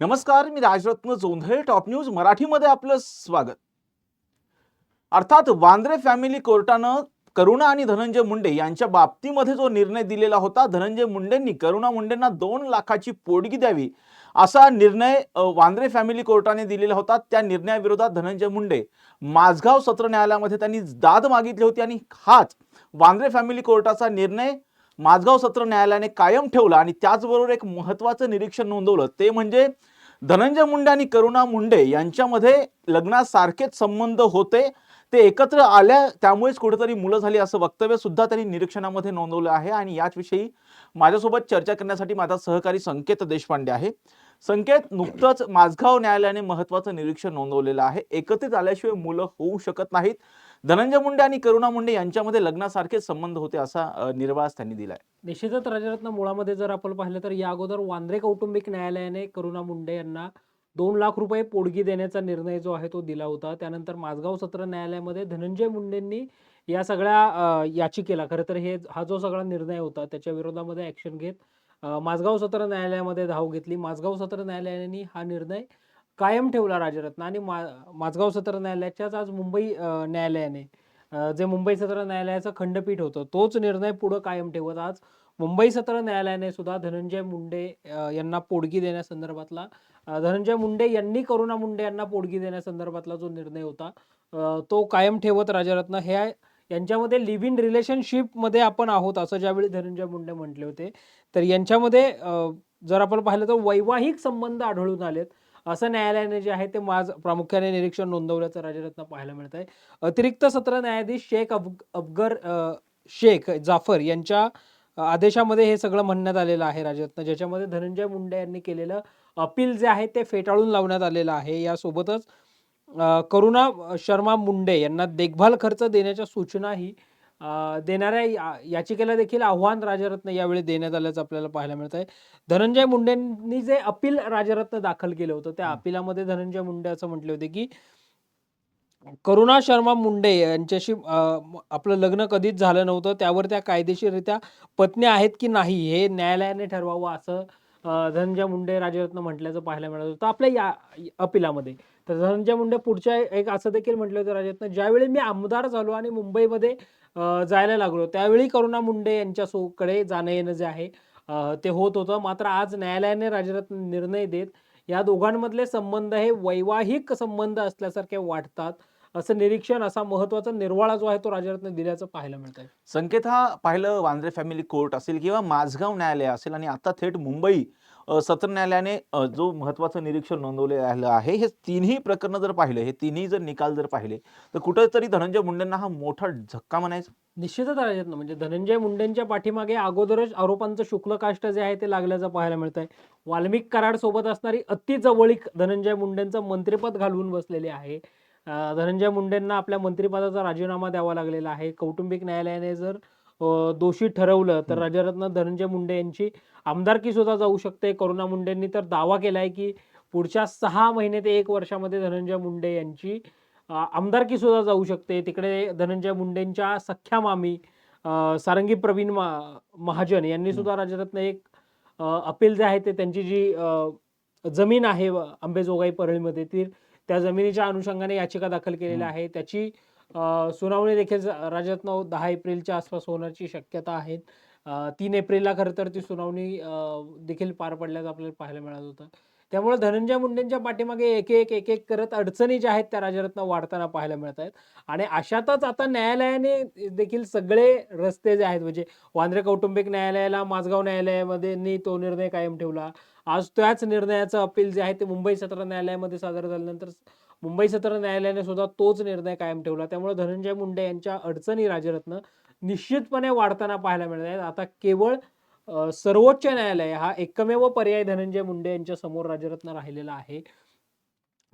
नमस्कार मी Rajratna Jondhale top news मराठीमध्ये आपलं स्वागत. अर्थात वांद्रे फॅमिली कोर्टानं करुणा आणि धनंजय मुंडे यांच्या बाबतीमध्ये जो निर्णय दिलेला होता धनंजय मुंडेंनी करुणा मुंडेंना दोन लाखाची पोटगी द्यावी असा निर्णय वांद्रे फॅमिली कोर्टाने दिलेला होता. त्या निर्णयाविरोधात धनंजय मुंडे माझगाव सत्र न्यायालयामध्ये त्यांनी दाद मागितली होती आणि हाच वांद्रे फॅमिली कोर्टाचा निर्णय माझगाव सत्र न्यायालयाने कायम ठेवला आणि त्याचबरोबर एक महत्त्वाचं निरीक्षण नोंदवलं. ते म्हणजे धनंजय मुंडे आणि करुणा मुंडे यांच्यामध्ये लग्नासारखेच संबंध होते. ते एकत्र आल्या त्यामुळेच कुठेतरी मुलं झाली असं वक्तव्य सुद्धा त्यांनी निरीक्षणामध्ये नोंदवलं आहे. आणि याचविषयी माझ्यासोबत चर्चा करण्यासाठी माझा सहकारी संकेत देशपांडे आहे. संकेत नुकतंच माझगाव न्यायालयाने महत्वाचं निरीक्षण नोंदवलेलं आहे. एकत्रित आल्याशिवाय मुलं होऊ शकत नाहीत. धनंजय मुंडे आणि करुणा मुंडे यांच्यामध्ये लग्नासारखेच संबंध होते असा निर्वास त्यांनी दिलाय. निश्चितच राजरत्न मुळामध्ये जर आपण पाहिलं तर या अगोदर वांद्रे कौटुंबिक न्यायालयाने करुणा मुंडे यांना दोन लाख रुपये पोडगी देण्याचा निर्णय जो आहे तो दिला होता. त्यानंतर माझगाव सत्र न्यायालयामध्ये धनंजय मुंडेंनी या सगळ्या याचिकेला खरं तर हे हा जो सगळा निर्णय होता त्याच्या विरोधामध्ये ऍक्शन घेत माझगाव सत्र न्यायालयामध्ये धाव घेतली. माझगाव सत्र न्यायालयाने हा निर्णय कायम ठेवला राजरत्न आणि मा माझगाव सत्र न्यायालयाच्याच आज मुंबई न्यायालयाने जे मुंबई सत्र न्यायालयाचं खंडपीठ होतं तोच निर्णय पुढं कायम ठेवत आज मुंबई सत्र न्यायालयाने सुद्धा धनंजय मुंडे यांना पोडगी देण्यासंदर्भातला धनंजय मुंडे यांनी करुणा मुंडे यांना पोडगी देण्यासंदर्भातला जो निर्णय होता तो कायम ठेवत राजरत्न हे यांच्यामध्ये लिव्ह इन रिलेशनशिपमध्ये आपण आहोत असं ज्यावेळी धनंजय मुंडे म्हटले होते तर यांच्यामध्ये जर आपण पाहिलं तर वैवाहिक संबंध आढळून आलेत. असं न्यायालयाने जे आहे ते माझ प्रामुख्याने निरीक्षण नोंदवल्याचं राजरत्न पाहायला मिळत आहे अतिरिक्त सत्र न्यायाधीश शेख अफ अफगर शेख जाफर यांच्या आदेशामध्ये हे सगळं म्हणण्यात आलेलं आहे राजरत्न ज्याच्यामध्ये धनंजय मुंडे यांनी केलेलं अपील जे आहे ते फेटाळून लावण्यात आलेलं आहे. यासोबतच करुणा शर्मा मुंडे यांना देखभाल खर्च देण्याच्या सूचनाही देणाऱ्या याचिकेला देखील आव्हान राजरत्न यावेळी देण्यात आल्याचं आपल्याला पाहायला मिळत आहे धनंजय मुंडेंनी जे अपील राजरत्न दाखल केलं होतं त्या. अपिलामध्ये धनंजय मुंडे असं म्हटले होते की करुणा शर्मा मुंडे यांच्याशी आपलं लग्न कधीच झालं नव्हतं त्यावर त्या कायदेशीररित्या पत्नी आहेत की नाही हे न्यायालयाने ठरवावं असं धनंजय मुंडे राजरत्न म्हटल्याचं पाहायला मिळत होतं. आपल्या या अपिलामध्ये. तर धनंजय मुंडे पुढच्या एक असं देखील म्हटलं होतं राजरत्न ज्यावेळी मी आमदार झालो आणि मुंबईमध्ये जायला लागलो. त्यावेळी करुणा मुंडे यांच्या सोकडे जाणं येणं जे आहे ते होत होतं. मात्र आज न्यायालयाने राजरत्न निर्णय देत या दोघांमधले संबंध हे वैवाहिक संबंध असल्यासारखे वाटतात. असं निरीक्षण असा महत्त्वाचा निर्वाळा जो आहे तो राजरत्न दिल्याचं पाहायला मिळत आहे संकेत हा पाहिलं वांद्रे फॅमिली कोर्ट असेल किंवा माझगाव न्यायालय असेल आणि आता थेट मुंबई सत्र न्यायालयाने जो महत्वाचं निरीक्षण नोंदवलेलं आहे हे तिन्ही प्रकरणं जर पाहिलं हे तिन्ही जर निकाल जर पाहिले तर कुठेतरी धनंजय मुंडेंना हा मोठा झक्का म्हणायचा. निश्चितच राजरत्न म्हणजे धनंजय मुंडेंच्या पाठीमागे अगोदरच आरोपांचं शुक्ल काष्ट जे आहे ते लागल्याचं पाहायला मिळत आहे वाल्मिक कराड सोबत असणारी अति जवळीक धनंजय मुंडेंचं मंत्रिपद घालवून बसलेले आहे. धनंजय मुंडेंना आपल्या मंत्रिपदाचा राजीनामा द्यावा लागलेला आहे. कौटुंबिक न्यायालयाने जर दोषी ठरवलं तर. राजरत्न धनंजय मुंडे यांची आमदारकी सुद्धा जाऊ शकते करुणा मुंडेंनी तर दावा केलाय की पुढच्या सहा महिने ते एक वर्षामध्ये धनंजय मुंडे यांची आमदारकी सुद्धा जाऊ शकते तिकडे धनंजय मुंडेंच्या सख्या मामी सारंगी प्रवीण मा- महाजन यांनी सुद्धा राजरत्न एक अपील जे आहे ते त्यांची जी जमीन आहे व अंबेजोगाई परळीमध्ये ती त्या जमिनीच्या अनुषंगाने याचिका दाखल केलेली हं. आहे त्याची सुनावणी देखील राज्यातनं दहा एप्रिलच्या आसपास होण्याची शक्यता आहे. तीन एप्रिलला खरं तर ती सुनावणी देखील पार पडल्याचं आपल्याला पाहायला मिळत होतं. त्यामुळे धनंजय मुंडेंच्या पाठीमागे एक एक एक एक करत अडचणी ज्या आहेत त्या राजरत्न वाढताना पाहायला मिळत आहेत. आणि अशातच आता न्यायालयाने देखील सगळे रस्ते जे आहेत म्हणजे वांद्रे कौटुंबिक न्यायालयाला माझगाव न्यायालयामध्ये नी तो निर्णय कायम ठेवला. आज त्याच निर्णयाचं अपील जे आहे ते मुंबई सत्र न्यायालयामध्ये सादर झाल्यानंतर मुंबई सत्र न्यायालयाने सुद्धा तोच निर्णय कायम ठेवला. त्यामुळे धनंजय मुंडे यांच्या अडचणी राजरत्न निश्चितपणे वाढताना पाहायला मिळत आहेत. आता केवळ सर्वोच्च न्यायालय हा एकमेव पर्याय धनंजय मुंडे यांच्या समोर राजरत्न राहिलेला आहे.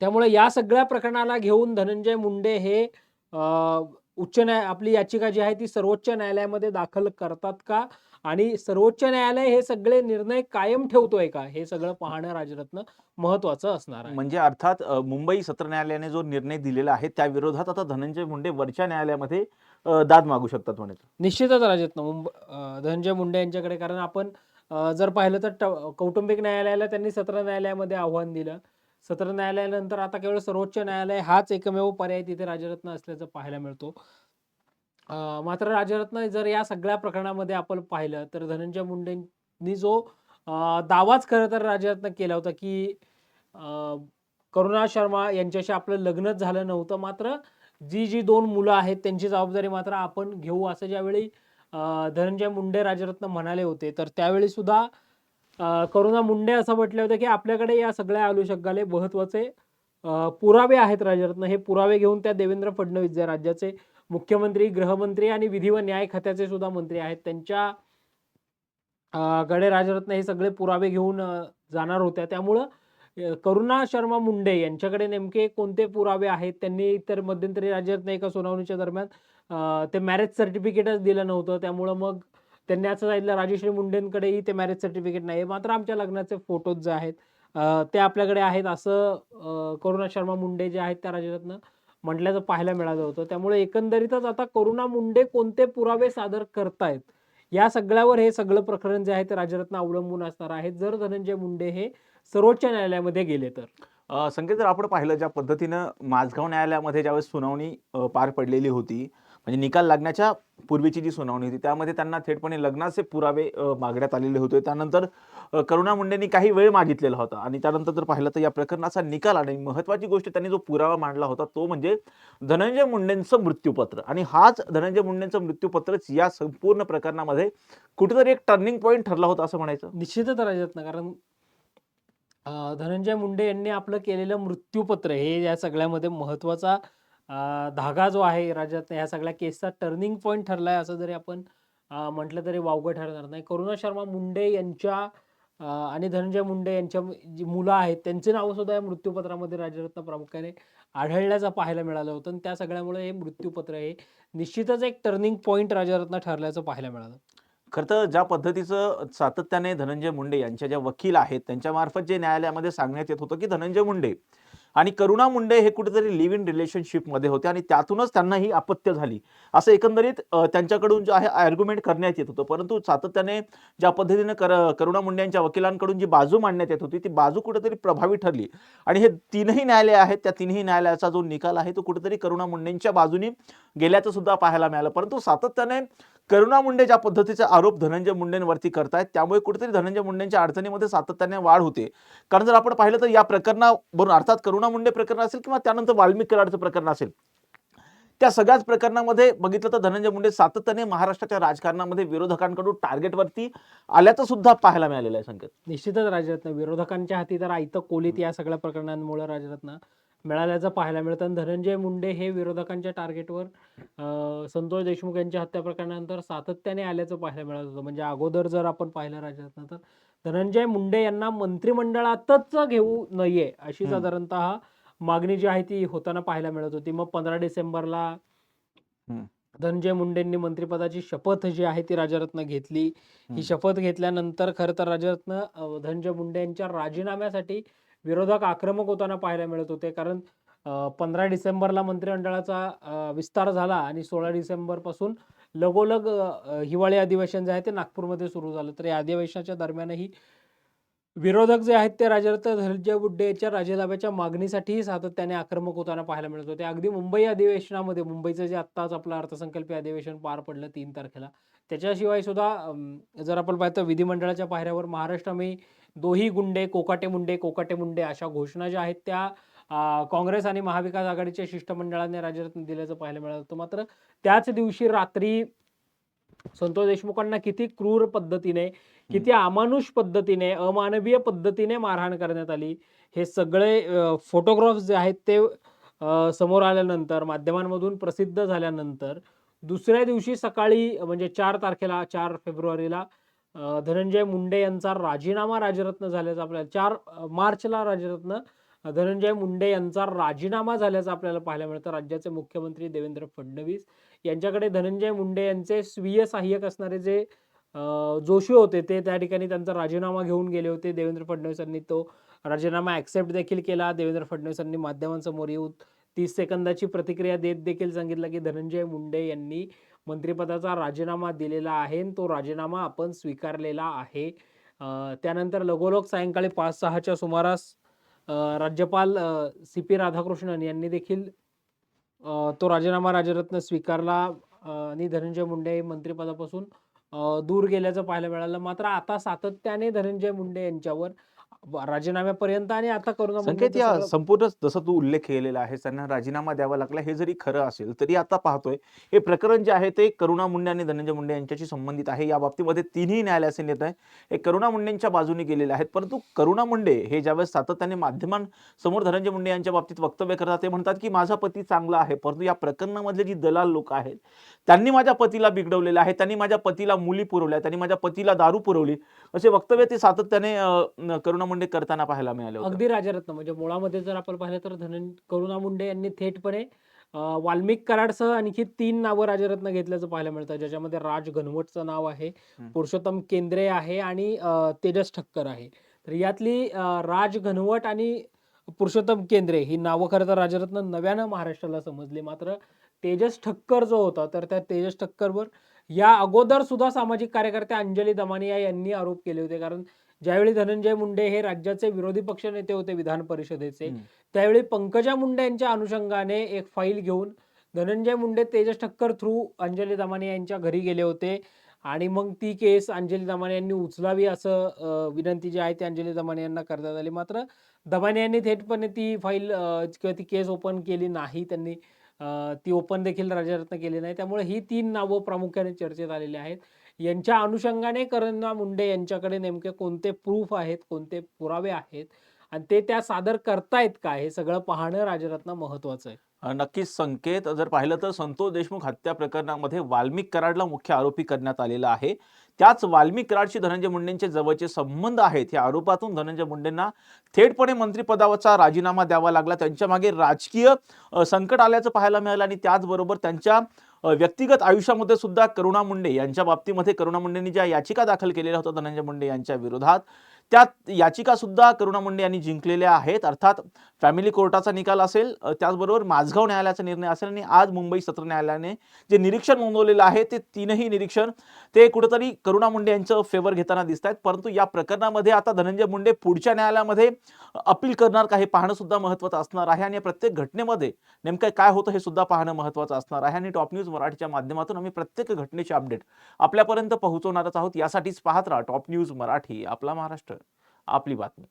त्यामुळे या सगळ्या प्रकरणाला घेऊन धनंजय मुंडे हे उच्च न्याय आपली याचिका जी आहे ती सर्वोच्च न्यायालयामध्ये दाखल करतात का? आणि सर्वोच्च न्यायालय हे सगळे निर्णय कायम ठेवतोय का? हे सगळं पाहणं राजरत्न महत्वाचं असणार आहे. म्हणजे अर्थात मुंबई सत्र न्यायालयाने जो निर्णय दिलेला आहे त्या विरोधात आता धनंजय मुंडे वरच्या न्यायालयामध्ये दाद मागू शकतात म्हणे निश्चितच राजरत्न धनंजय मुंडे यांच्याकडे कारण आपण जर पाहिलं तर कौटुंबिक न्यायालयाला त्यांनी सत्र न्यायालयामध्ये आव्हान दिलं. सत्र न्यायालयानंतर आता केवळ सर्वोच्च न्यायालय हाच एकमेव पर्याय तिथे राजरत्न असल्याचं पाहायला मिळतो. मात्र राजरत्न जर या सगळ्या प्रकरणामध्ये आपण पाहिलं तर धनंजय मुंडेंनी जो दावाच खरं तर राजरत्न केला होता की करुणा शर्मा यांच्याशी आपलं लग्नच झालं नव्हतं मात्र जी जी दोन मुलं आहेत त्यांची जबाबदारी मात्र आपण घेऊ असं ज्यावेळी धनंजय मुंडे राजरत्न म्हणाले होते तर त्यावेळी सुद्धा करुणा मुंडे असं म्हटलं होतं की आपल्याकडे या सगळ्या अनुषंगाने महत्त्वाचे पुरावे आहेत राजरत्न हे पुरावे घेऊन त्या देवेंद्र फडणवीस जे राज्याचे मुख्यमंत्री गृहमंत्री आणि विधी व न्याय खात्याचे सुद्धा मंत्री आहेत. त्यांच्या कडे राजरत्न हे सगळे पुरावे घेऊन जाणार होत्या. त्यामुळं करुणा शर्मा मुंडे यांच्याकडे नेमके कोणते पुरावे आहेत? त्यांनी तर मध्यंतरी राजरत्न एका सुनावणीच्या दरम्यान ते मॅरेज सर्टिफिकेटच दिलं नव्हतं. त्यामुळं मग त्यांनी असं सांगितलं राजेश्री मुंडेंकडेही ते मॅरेज सर्टिफिकेट नाही. मात्र आमच्या लग्नाचे फोटोज जे आहेत ते आपल्याकडे आहेत असं करुणा शर्मा मुंडे जे आहेत त्या राजरत्न म्हटल्याचं पाहायला मिळालं होतं. त्यामुळे एकंदरीतच आता करुणा मुंडे कोणते पुरावे सादर करतायत? या सगळ्यावर हे सगळं प्रकरण जे आहे ते राजरत्न अवलंबून असणार आहे जर धनंजय मुंडे हे सर्वोच्च न्यायालयामध्ये गेले तर? संकेत जर आपण पाहिलं ज्या पद्धतीनं माझगाव न्यायालयामध्ये ज्यावेळेस सुनावणी पार पडलेली होती म्हणजे निकाल लागण्याच्या पूर्वीची जी सुनावणी होती त्यामध्ये त्यांना थेटपणे लग्नाचे पुरावे मागण्यात आलेले होते. त्यानंतर करुणा मुंडेंनी काही वेळ मागितलेला होता आणि त्यानंतर जर पाहिलं तर या प्रकरणाचा निकाल आणि महत्वाची गोष्ट त्यांनी जो पुरावा मांडला होता तो म्हणजे धनंजय मुंडेंचं मृत्यूपत्र. आणि हाच धनंजय मुंडेंचं मृत्यूपत्रच या संपूर्ण प्रकरणामध्ये कुठेतरी एक टर्निंग पॉईंट ठरला होता असं म्हणायचं. निश्चितच राजरत्न कारण धनंजय मुंडे यांनी आपलं केलेलं मृत्यूपत्र हे या सगळ्यामध्ये महत्त्वाचा धागा जो आहे राज्यात ह्या सगळ्या केसचा टर्निंग पॉईंट ठरला आहे असं जरी आपण म्हटलं तरी वावगं ठरणार नाही. करुणा शर्मा मुंडे यांच्या आणि धनंजय मुंडे यांच्या जी मुलं आहेत त्यांचे नावं सुद्धा या मृत्यूपत्रामध्ये राजरत्न प्रामुख्याने आढळल्याचं पाहायला मिळालं होतं आणि त्या सगळ्यामुळे हे मृत्यूपत्र हे निश्चितच एक टर्निंग पॉईंट राजरत्न ठरल्याचं पाहायला मिळालं. खरं तर ज्या पद्धतीचं सातत्याने धनंजय मुंडे यांच्या ज्या वकील आहेत त्यांच्यामार्फत जे न्यायालयामध्ये सांगण्यात येत होतं की धनंजय मुंडे आणि करुणा मुंडे हे कुठेतरी लिव्ह इन रिलेशनशिपमध्ये होते आणि त्यातूनच त्यांना ही अपत्य झाली. असं एकंदरीत त्यांच्याकडून जे आहे आर्ग्युमेंट करण्यात येत होतं. परंतु सातत्याने ज्या पद्धतीने कर करुणा मुंडे यांच्या वकिलांकडून जी बाजू मांडण्यात येत होती ती बाजू कुठेतरी प्रभावी ठरली. आणि हे तीनही न्यायालय आहेत त्या तिन्ही न्यायालयाचा जो निकाल आहे तो कुठेतरी करुणा मुंडेंच्या बाजूने गेल्याचं सुद्धा पाहायला मिळालं. परंतु सातत्याने करुणा मुंडे ज्या पद्धतीचे आरोप धनंजय मुंडेंवरती करतायत त्यामुळे कुठेतरी धनंजय मुंडेंच्या अडचणीमध्ये सातत्याने वाढ होते. कारण जर आपण पाहिलं तर या प्रकरणावरून अर्थात करुणा मुंडे प्रकरण असेल किंवा त्यानंतर वाल्मिक कराडचं प्रकरण असेल. त्या सगळ्याच प्रकरणामध्ये बघितलं तर धनंजय मुंडे सातत्याने महाराष्ट्राच्या राजकारणामध्ये विरोधकांकडून टार्गेटवरती आल्याचं सुद्धा पाहायला मिळालेलं आहे संकेत. निश्चितच राजरत्न. विरोधकांच्या हाती तर आयतं कोलीत या सगळ्या प्रकरणांमुळे राजरत्न मिळाल्याचं पाहायला मिळतं. आणि धनंजय मुंडे हे विरोधकांच्या टार्गेटवर संतोष देशमुख यांच्या हत्या प्रकरणानंतर सातत्याने आल्याचं पाहायला मिळत होतं. म्हणजे अगोदर जर आपण पाहिलं राजरत्न तर धनंजय मुंडे यांना मंत्रिमंडळातच घेऊ नये अशी. साधारणतः मागणी जी आहे ती होताना पाहायला मिळत होती मग पंधरा डिसेंबरला. धनंजय मुंडेंनी मंत्रिपदाची शपथ जी आहे ती राजरत्न घेतली. ही शपथ घेतल्यानंतर खरं तर राजरत्न धनंजय मुंडे यांच्या राजीनाम्यासाठी विरोधक आक्रमक होताना पाहायला मिळत होते कारण पंधरा डिसेंबरला मंत्रिमंडळाचा विस्तार झाला आणि सोळा डिसेंबरपासून लगोलग हिवाळी अधिवेशन जे आहे ते नागपूरमध्ये सुरू झालं. तर या अधिवेशनाच्या दरम्यानही विरोधक जे आहेत ते राजरत्न धनंजय बुड्डेच्या राजीनाम्याच्या मागणीसाठीही सातत्याने आक्रमक होताना पाहायला मिळत होते. अगदी मुंबई अधिवेशनामध्ये मुंबईचं जे आत्ताच आपलं अर्थसंकल्पीय अधिवेशन पार पडलं तीन तारखेला त्याच्याशिवाय सुद्धा जर आपण पाहतो विधिमंडळाच्या पायऱ्यावर महाराष्ट्र मी दोही गुंडे कोकाटे मुंडे कोकाटे मुंडे अशा घोषणा ज्या आहेत त्या काँग्रेस आणि महाविकास आघाडीच्या शिष्टमंडळाने राजरत्न दिल्याचं पाहायला मिळालं. होतं मात्र त्याच दिवशी रात्री संतोष देशमुखांना किती क्रूर पद्धतीने किती अमानुष पद्धतीने अमानवीय पद्धतीने मारहाण करण्यात आली हे सगळे फोटोग्राफ्स जे आहेत ते समोर आल्यानंतर माध्यमांमधून प्रसिद्ध झाल्यानंतर दुसऱ्या दिवशी सकाळी म्हणजे चार तारखेला चार फेब्रुवारीला धनंजय मुंडे यांचा राजीनामा राजरत्न झाल्याचं आपल्याला चार मार्चला राजरत्न धनंजय मुंडे यांचा राजीनामा झाल्याचं आपल्याला पाहायला मिळतं. राज्याचे मुख्यमंत्री देवेंद्र फडणवीस यांच्याकडे धनंजय मुंडे यांचे स्वीय सहाय्यक असणारे जे जोशी होते ते त्या ठिकाणी त्यांचा राजीनामा घेऊन गेले होते. देवेंद्र फडणवीसांनी तो राजीनामा ॲक्सेप्ट देखील केला. देवेंद्र फडणवीसांनी माध्यमांसमोर येऊन तीस सेकंदाची प्रतिक्रिया देत देखील सांगितलं की धनंजय मुंडे यांनी मंत्रिपदाचा राजीनामा दिलेला आहे आणि तो राजीनामा आपण स्वीकारलेला आहे. त्यानंतर लगोलग सायंकाळी पाच सहाच्या सुमारास राज्यपाल सी पी राधाकृष्णन यांनी देखील तो राजीनामा राजरत्न स्वीकारला आणि धनंजय मुंडे हे मंत्रिपदापासून दूर गेल्याचं पाहायला मिळालं. मात्र आता सातत्याने धनंजय मुंडे यांच्यावर राजीनाम्यापर्यंत आणि आता करुणा संकेत या संपूर्ण जसं तू उल्लेख केलेला आहे त्यांना राजीनामा द्यावा लागला हे जरी खरं असेल तरी आता पाहतोय हे प्रकरण जे आहे ते करुणा मुंडे आणि धनंजय मुंडे यांच्याशी संबंधित आहे. या बाबतीमध्ये तिन्ही न्यायालयाचे निर्णय हे करुणा मुंडेंच्या बाजूने गेलेले आहेत. परंतु करुणा मुंडे हे ज्यावेळेस सातत्याने माध्यमांसमोर धनंजय मुंडे यांच्या बाबतीत वक्तव्य करतात ते म्हणतात की माझा पती चांगला आहे परंतु या प्रकरणामधले जी दलाल लोक आहेत त्यांनी माझ्या पतीला बिघडवलेलं आहे त्यांनी माझ्या पतीला मुली पुरवल्या त्यांनी माझ्या पतीला दारू पुरवली. असे वक्तव्य ते सातत्याने करुणा मुंडे करताना पाहायला मिळाले होते. अगदी राजरत्न. म्हणजे मुळामध्ये जर आपण पाहिलं तर धनंज करुणा मुंडे यांनी थेटपणे अ, वाल्मिक कराडसह आणखी तीन नावं राजरत्न घेतल्याचं पाहायला मिळतं. ज्याच्यामध्ये राज घनवटचं नाव आहे हम्म. पुरुषोत्तम केंद्रे आहे आणि अ, तेजस ठक्कर आहे. तर यातली अ, राज घनवट आणि पुरुषोत्तम केंद्रे ही नावं खरं तर राजरत्न नव्यानं महाराष्ट्राला समजली. मात्र तेजस ठक्कर जो होता तर त्या तेजस ठक्करवर या अगोदर सुद्धा सामाजिक कार्यकर्त्या अंजली दमानिया यांनी आरोप केले होते. कारण ज्यावेळी धनंजय मुंडे हे राज्याचे विरोधी पक्ष नेते होते विधान परिषदेचे. त्यावेळी पंकजा मुंडे यांच्या अनुषंगाने एक फाईल घेऊन धनंजय मुंडे तेजस ठक्कर थ्रू अंजली दमानिया यांच्या घरी गेले होते. आणि मग ती केस अंजली दमाने यांनी उचलावी असं विनंती जी आहे ती अंजली दमाने यांना करण्यात आली. मात्र दमाने यांनी थेटपणे ती फाईल किंवा ती केस ओपन केली नाही त्यांनी. ती ओपन देखील राजरत्न केली नाही. त्यामुळे ही तीन नावं प्रामुख्याने चर्चेत आलेली आहेत. यांच्या अनुषंगाने करुणा मुंडे यांच्याकडे नेमके कोणते प्रूफ आहेत कोणते पुरावे आहेत आणि ते त्या सादर करतायत का? हे सगळं पाहणं राजरत्न महत्वाचं आहे. नक्कीच संकेत. जर पाहिलं तर संतोष देशमुख हत्या प्रकरणामध्ये वाल्मिक कराडला मुख्य आरोपी करण्यात आलेला आहे. त्याच वाल्मिक कराडशी धनंजय मुंडेंचे जवळचे संबंध आहेत. या आरोपातून धनंजय मुंडेंना थेटपणे मंत्रिपदावरचा राजीनामा द्यावा लागला. त्यांच्या मागे राजकीय संकट आल्याचं पाहायला मिळालं आणि त्याचबरोबर त्यांच्या व्यक्तिगत आयुष्यामध्ये सुद्धा करुणा मुंडे यांच्या बाबतीमध्ये करुणा मुंडेंनी ज्या याचिका दाखल केलेल्या होत्या धनंजय मुंडे यांच्या विरोधात त्यात याचिकासुद्धा करुणा मुंडे यांनी जिंकलेल्या आहेत. अर्थात फॅमिली कोर्टाचा निकाल असेल त्याचबरोबर माझगाव न्यायालयाचा निर्णय असेल आणि आज मुंबई सत्र न्यायालयाने जे निरीक्षण नोंदवलेलं आहे ते तीनही निरीक्षण ते कुठेतरी करुणा मुंडे यांचं फेवर घेताना दिसत आहेत परंतु या प्रकरणामध्ये आता धनंजय मुंडे पुढच्या न्यायालयामध्ये अपील करणार का हे पाहणं सुद्धा महत्त्वाचं असणार आहे आणि या प्रत्येक घटनेमध्ये नेमकं काय होतं हे सुद्धा पाहणं महत्त्वाचं असणार आहे. आणि टॉप न्यूज मराठीच्या माध्यमातून आम्ही प्रत्येक घटनेचे अपडेट आपल्यापर्यंत पोहोचवणारच आहोत. यासाठीच पाहत राहा टॉप न्यूज मराठी आपला महाराष्ट्र. आपली बातमी.